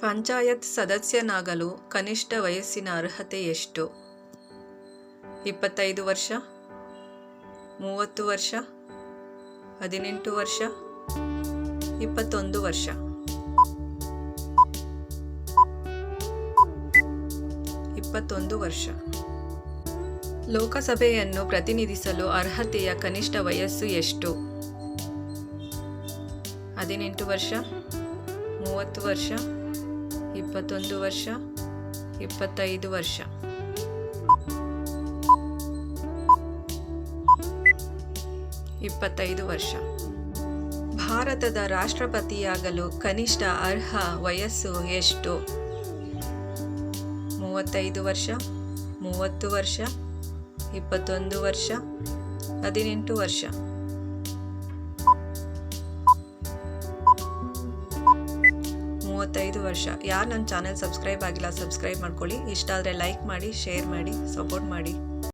ಪಂಚಾಯತ್ ಸದಸ್ಯನಾಗಲು ಕನಿಷ್ಠ ವಯಸ್ಸಿನ ಅರ್ಹತೆ ಎಷ್ಟು? ಇಪ್ಪತ್ತೈದು ವರ್ಷ? ಮೂವತ್ತು ವರ್ಷ? ಹದಿನೆಂಟು ವರ್ಷ? ಇಪ್ಪತ್ತೊಂದು ವರ್ಷ? ಇಪ್ಪತ್ತೊಂದು ವರ್ಷ. ಲೋಕಸಭೆಯನ್ನು ಪ್ರತಿನಿಧಿಸಲು ಅರ್ಹತೆಯ ಕನಿಷ್ಠ ವಯಸ್ಸು ಎಷ್ಟು? ಹದಿನೆಂಟು ವರ್ಷ? ಮೂವತ್ತು ವರ್ಷ? ಇಪ್ಪತ್ತೊಂದು ವರ್ಷ, ಇಪ್ಪತ್ತೈದು ವರ್ಷ. ಇಪ್ಪತ್ತೈದು ವರ್ಷ. ಭಾರತದ ರಾಷ್ಟ್ರಪತಿಯಾಗಲು ಕನಿಷ್ಠ ಅರ್ಹ ವಯಸ್ಸು ಎಷ್ಟು? ಮೂವತ್ತೈದು ವರ್ಷ, ಮೂವತ್ತು ವರ್ಷ, ಇಪ್ಪತ್ತೊಂದು ವರ್ಷ, ಹದಿನೆಂಟು ವರ್ಷ. ಮೂವತ್ತೈದು ವರ್ಷ. ಯಾರು ನನ್ನ ಚಾನೆಲ್ ಸಬ್ಸ್ಕ್ರೈಬ್ ಆಗಿಲ್ಲ, ಸಬ್ಸ್ಕ್ರೈಬ್ ಮಾಡ್ಕೊಳ್ಳಿ. ಇಷ್ಟ ಆದರೆ ಲೈಕ್ ಮಾಡಿ, ಶೇರ್ ಮಾಡಿ, ಸಪೋರ್ಟ್ ಮಾಡಿ.